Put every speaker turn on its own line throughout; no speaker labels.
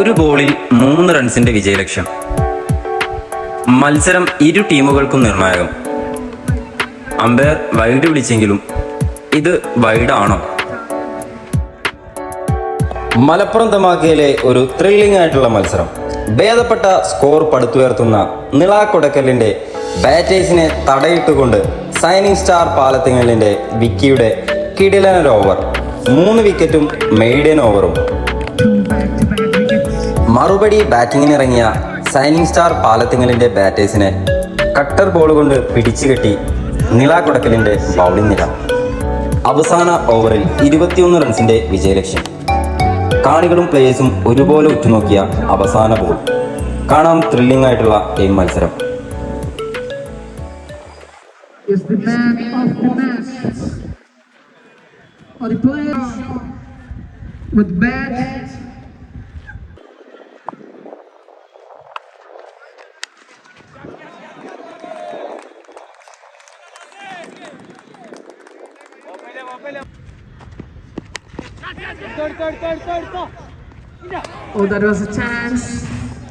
ഒരു ബോളിൽ മൂന്ന് റൺസിന്റെ വിജയലക്ഷ്യം. മത്സരം ഇരു ടീമുകൾക്കും നിർണായകം. അമ്പയർ വൈഡ് വിളിച്ചെങ്കിലും ഇത് വൈഡാണോ? മലപ്പുറം തമാക്കയിലെ ഒരു ത്രില്ലിംഗ് ആയിട്ടുള്ള മത്സരം. ഭേദപ്പെട്ട സ്കോർ പടുത്തുയർത്തുന്ന നിളാക്കൊടക്കലിന്റെ ബാറ്റേഴ്സിനെ തടയിട്ടുകൊണ്ട് സൈനിങ് സ്റ്റാർ പാലത്തിങ്ങലിന്റെ വിക്കിയുടെ കിടിലൻ ഓവർ മൂന്ന് വിക്കറ്റും മെയ്ഡൻ ഓവറും മറുപടി ബാറ്റിങ്ങിനിറങ്ങിയ സൈനിങ് സ്റ്റാർ പാലത്തിങ്ങലിന്റെ ബാറ്റേഴ്സിനെ കട്ടർ ബോൾ കൊണ്ട് പിടിച്ചു കെട്ടി നിളാക്കുടക്കലിന്റെ ബൗളിംഗ് നില അവസാന ഓവറിൽ ഇരുപത്തിയൊന്ന് റൺസിന്റെ വിജയലക്ഷ്യം. കാണികളും പ്ലേയേഴ്സും ഒരുപോലെ ഉറ്റുനോക്കിയ അവസാന ബോൾ കാണാം ത്രില്ലിംഗ് ആയിട്ടുള്ള ഈ മത്സരം.
Is the with. Oh, that was a chance.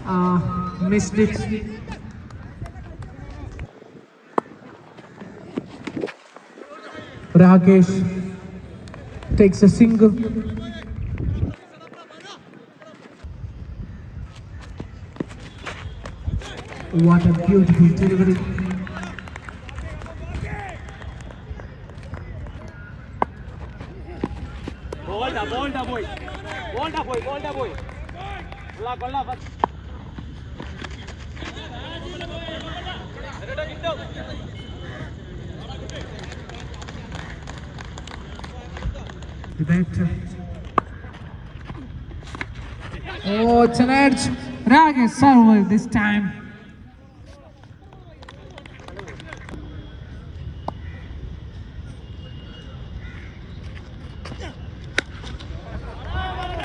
Uh, missed it. Rakesh takes a single. What a beautiful delivery.
Bola, bola, boy. Bola, boy,
bola, boy. Oh, it's an edge. Rakesh server this time.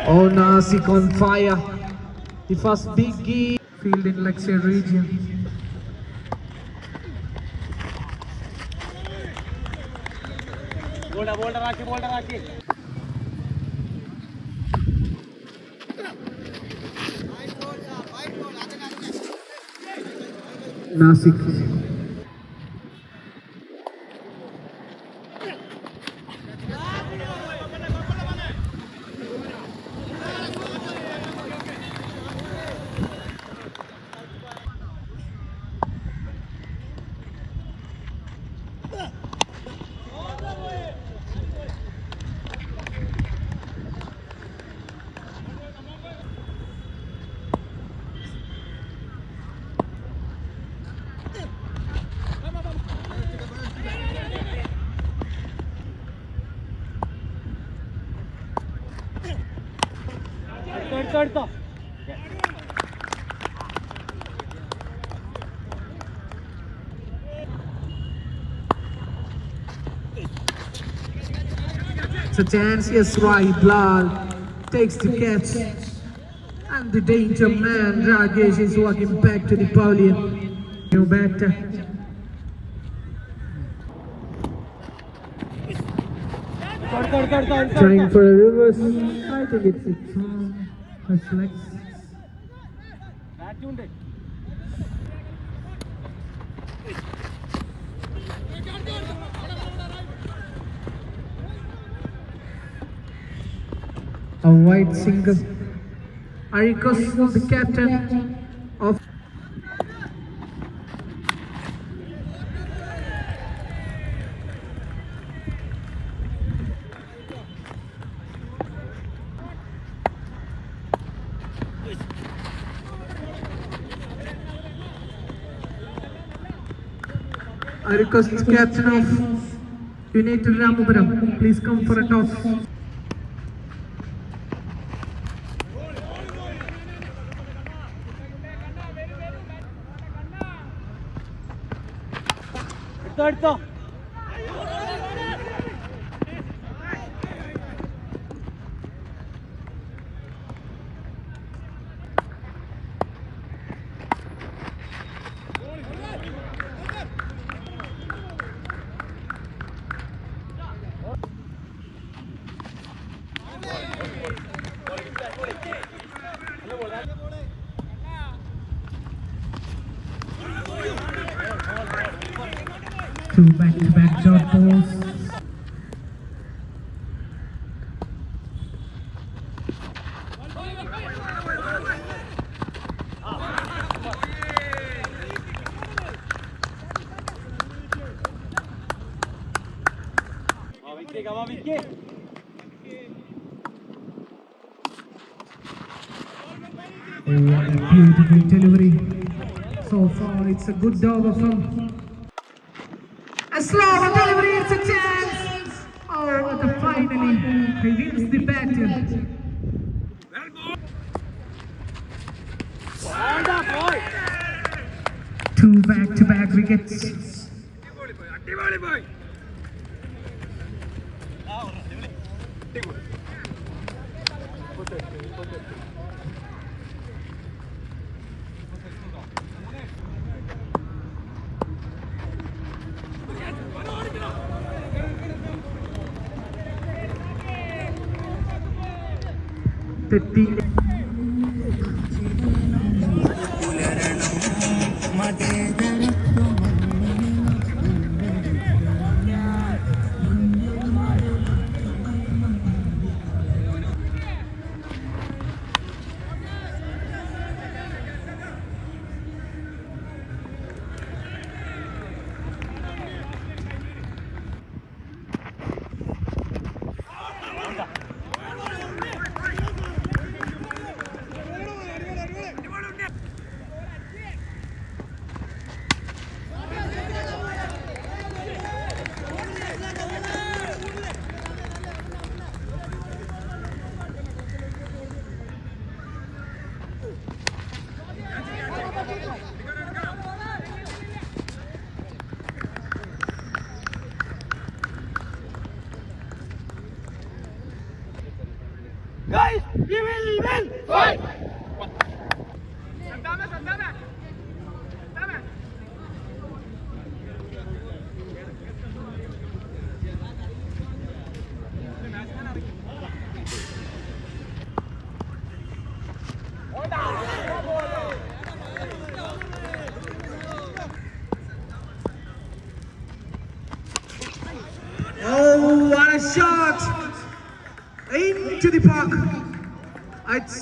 Oh, Nasik on fire. The first big game field in Lakshya region. Nasik.
चढ़ता
It's chance, yes, right, Lal takes the catch. And the danger man, Rajesh is walking back to the pavilion. New batter. Trying for a reverse. I think it's a first
leg ബാറ്റുണ്ട്
A wide single. Arikos, the captain. I request captain of United Ramapuram, please come for a toss. Back-to-back dot balls. Oh, what a beautiful delivery. So far, it's a good over from. Oh, and the finally, wins the battle. Two back-to-back wickets. Este susceptible.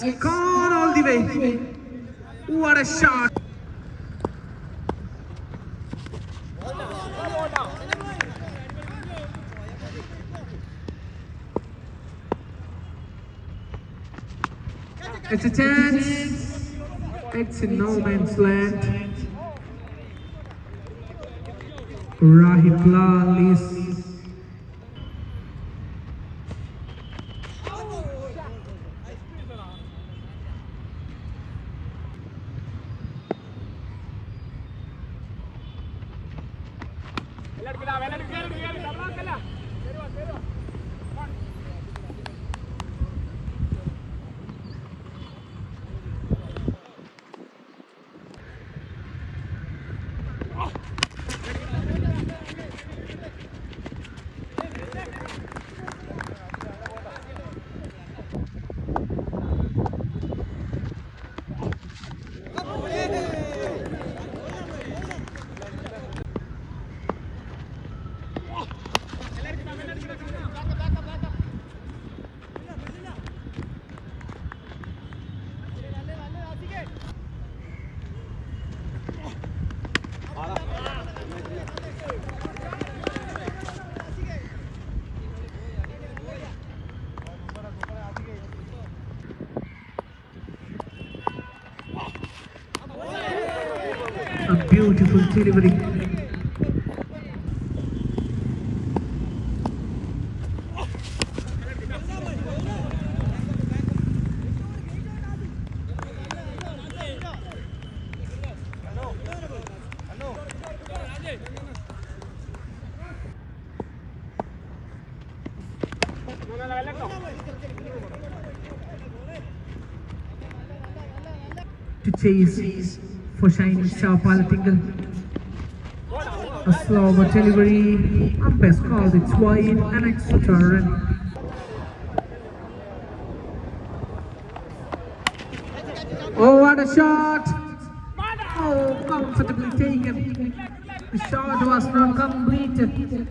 It's gone all the way. What a shot! It's a chance. It's in no man's land. Rahit Lal is
வெள்ளடிக்கடா வெள்ளடிக்கடா
வெள்ளடிக்கடா beautiful delivery. To chase for shining star Palatingal. A slower delivery. Umpires called it wide and extra run. Oh, what a shot! Oh, comfortably taken. The shot was not completed.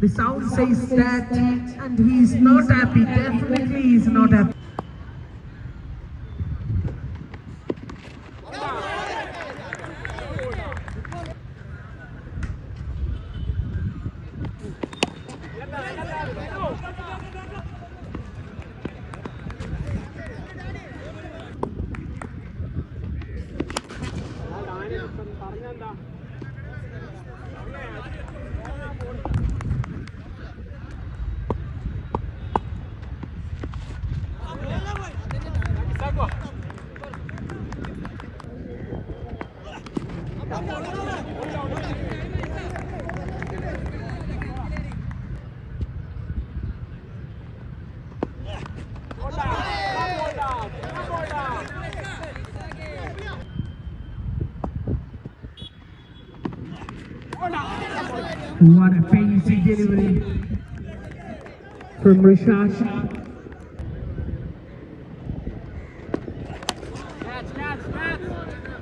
The sound says that, and he is not happy. Definitely, he is not happy.
പറഞ്ഞെന്താ?
What a pacey delivery from
catch.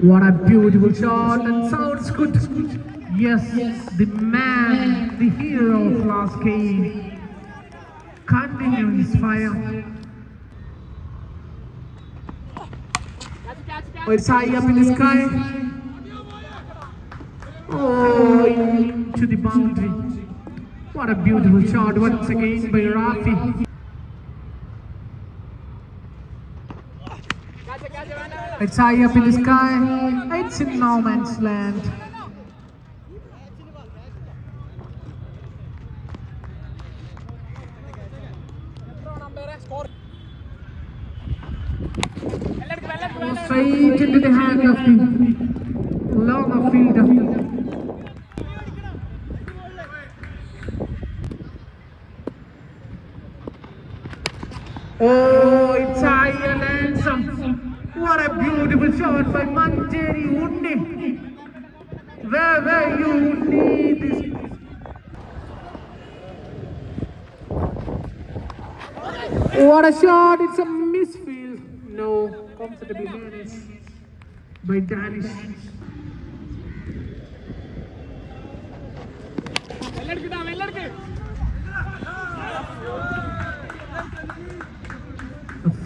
What a beautiful shot and sounds good. Yes, the man, the hero of last game, continuing his fire. It's high up in the sky. Oh, to the boundary. What a beautiful shot once again by Rafi. It's high up in the sky. It's in no man's land. Oh, it's high and handsome. What a beautiful shot by Manjeri Undi. Where were you, Undi? This What a shot! It's a misfield. No, comfortably managed by Danish.
വെള്ളെടുക്ക്, ഇതാ, വെള്ളെടുക്ക്.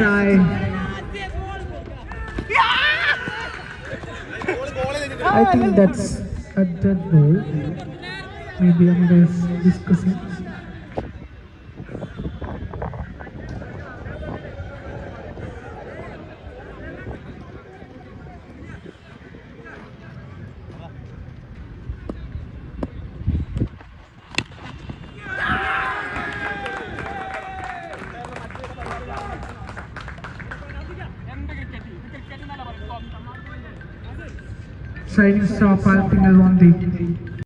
Tie. I think that's a dead ball. Maybe I'm discussing.
cricket എന്നല്ല പറയുന്നത്.
Shining Star Palatingal on the